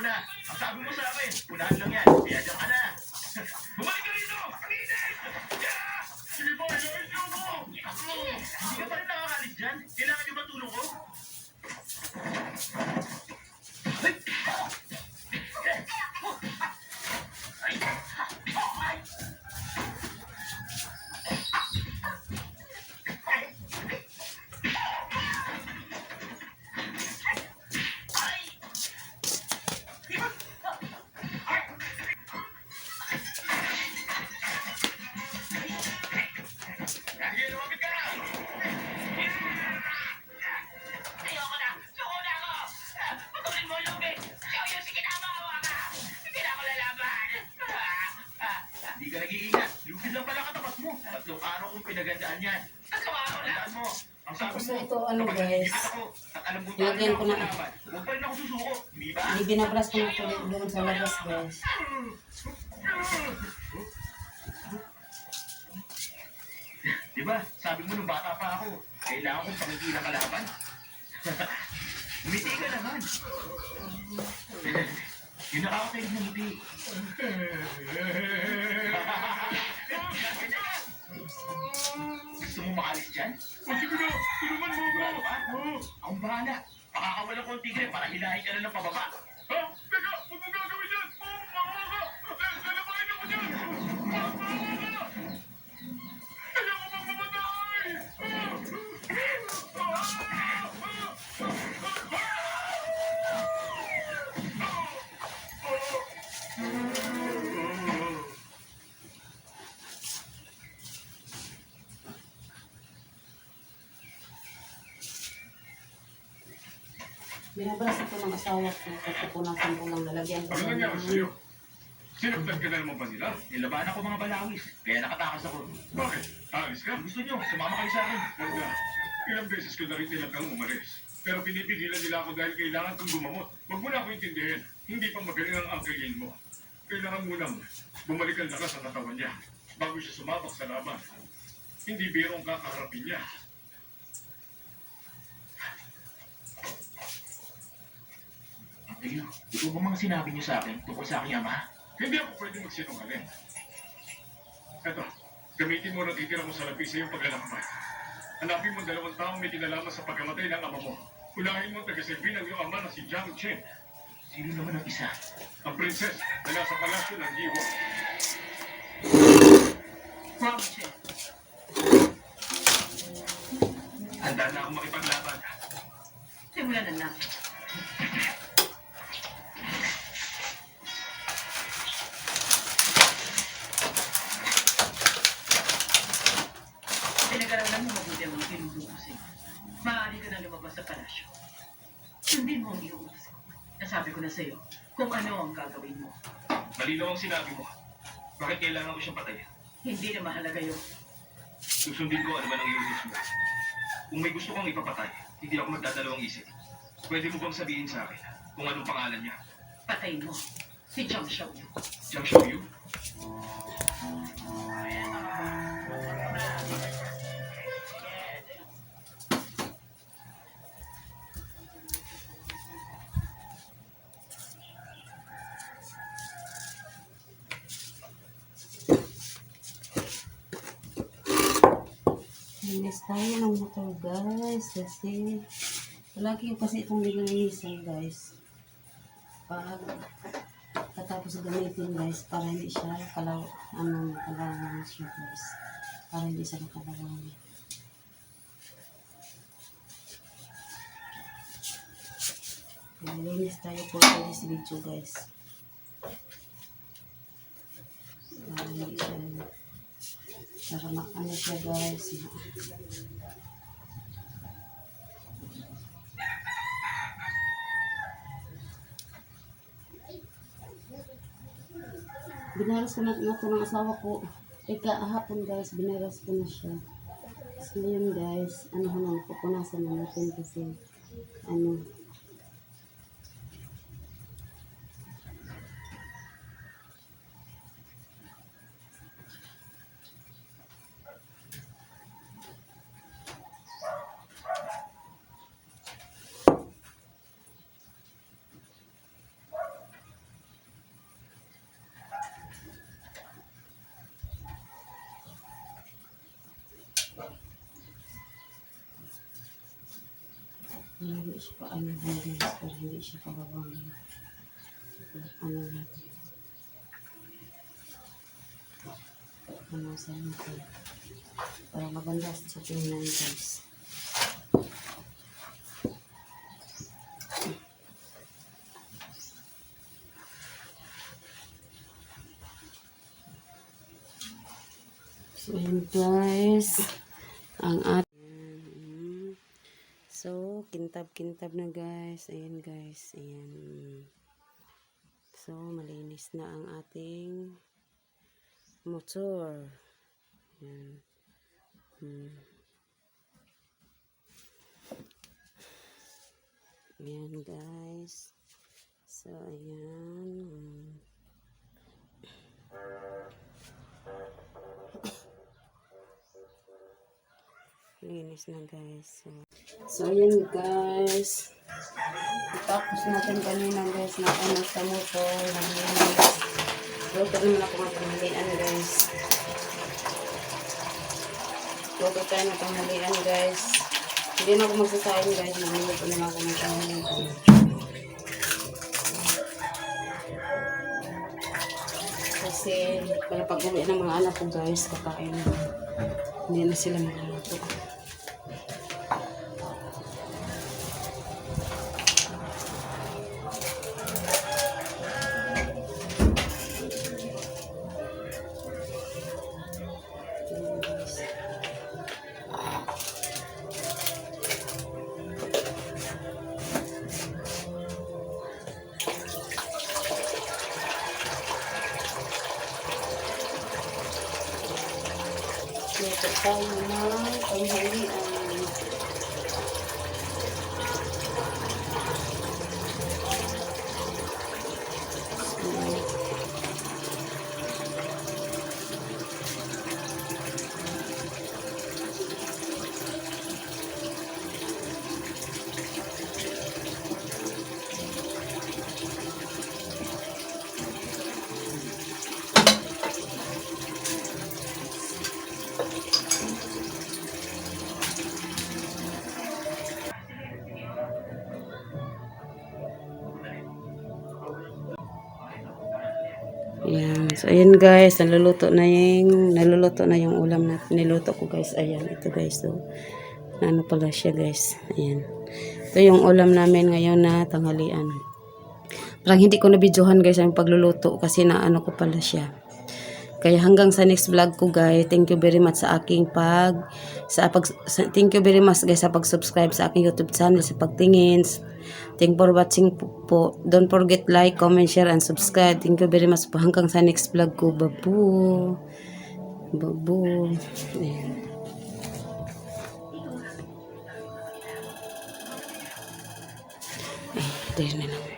mo. Na. Ang sabi mo sa akin, punahan lang yan. Kaya dyan ka na. Bumalik Tatlong araw kong pinagandaan yan. Tatlong araw na! Tandaan mo, ang sabi Tapos mo, ito, ano, kapag guys. ako at alam mo Lagyan ko na. laban, huwag pa rin ako susuko. Hindi ba? Hindi binabras ko na po doon sa labas guys. Di ba? Sabi mo nung bata pa ako, kailangan kong pangigilang kalaban. Ngiti ka naman. Yung nakakatayo ng ngiti. Gusto mo makalis dyan? O sige na, tulungan mo ako. ba? Akong bahala. Pakakawalan ko ang tigre para hilahin ka na ng pababa. Binabras ito ng asawa ko. Pupunasan ko lang lalagyan ko. Ano ng- nangyari sa'yo? Na naman ba nila? Nilabanan ko mga balawis, kaya nakatakas ako. Bakit? Alis ka? Gusto nyo, sumama kayo sa akin. Wanda, ilang beses ko na rin nilagang umalis. Pero pinipigilan nila ako dahil kailangan kong gumamot. Huwag mo na ako intindihin. Hindi pa magaling ang angkilin mo. Kailangan munang bumalik ang lakas ang katawan niya bago siya sumabak sa laban. Hindi biro ang kakaharapin niya. Antino, ito ba mga sinabi niyo sa akin tungkol sa aking ama? Hindi ako pwede magsinungaling. Eto, gamitin mo na titira mo sa lapis sa iyong paglalakbay. Hanapin mo ang dalawang taong may kinalaman sa pagkamatay ng ama mo. Unahin mo ang tagasilbi ng iyong ama na si Jiang Chen. Sino naman ang isa? Ang prinses na nasa palasyo ng Yiwo. Pinag-aralan mo mabuti ang mga tinuturo ko sa'yo. Maaari ka na lumabas sa palasyo. Sundin mo ang iyong utos. Nasabi ko na sa'yo kung ano ang gagawin mo. Malinaw ang sinabi mo. Bakit kailangan ko siyang patayin? Hindi na mahalaga yun. Susundin ko ano man ang iutos mo. Kung may gusto kong ipapatay, hindi ako magdadalawang isip. Pwede mo bang sabihin sa akin kung anong pangalan niya? Patayin mo. Si Chang Xiao. Jiang Xiaoyu? Linis tayo ng motor guys. Kasi lagi kasi itong nilinisan guys. Pag katapos gamitin guys para hindi siya kalaw ano kalawang siya guys. Para hindi siya nakalawang. Nilinis tayo po sa this video guys. Para hindi siya para makano siya guys. Binaras ko na ito ng asawa ko. Eh kahapon guys, binaras ko na siya. So guys, ano na, pupunasan na natin kasi ano, Hindi siya pa ano hindi pero hindi siya pababang. Ano natin. Sa natin. Para maganda sa tingnan guys. So, guys. Ang ating Kintab-kintab na guys. Ayan guys. Ayan. So, malinis na ang ating motor. Ayan. Hmm. Ayan guys. So, ayan. Hmm. Linis na guys. So, so ayan guys. Tapos natin kanina guys na ano sa motor. Naglinis. Luto naman ako ng panghalian guys. Luto tayo ng panghalian guys. Hindi na ako magsasayin guys. Naluto na ako ng panghalian. Kasi para pag uwi ng mga anak ko guys, kakain na. Hindi na sila magluluto. 要食多燕窝啦咁好啲啊 So, ayan guys. Naluluto na yung, naluluto na yung ulam na niluto ko guys. Ayan. Ito guys. So, ano pala siya guys. Ayan. Ito yung ulam namin ngayon na tanghalian. Parang hindi ko nabidyohan guys ang pagluluto kasi na ano ko pala siya. Kaya hanggang sa next vlog ko guys, thank you very much sa aking pag sa pag sa, thank you very much guys sa pag-subscribe sa aking YouTube channel sa pagtingin. Thank for watching po, po. Don't forget like, comment, share and subscribe. Thank you very much po hanggang sa next vlog ko. Babu. Babu. Ayan. Ay, dahil na.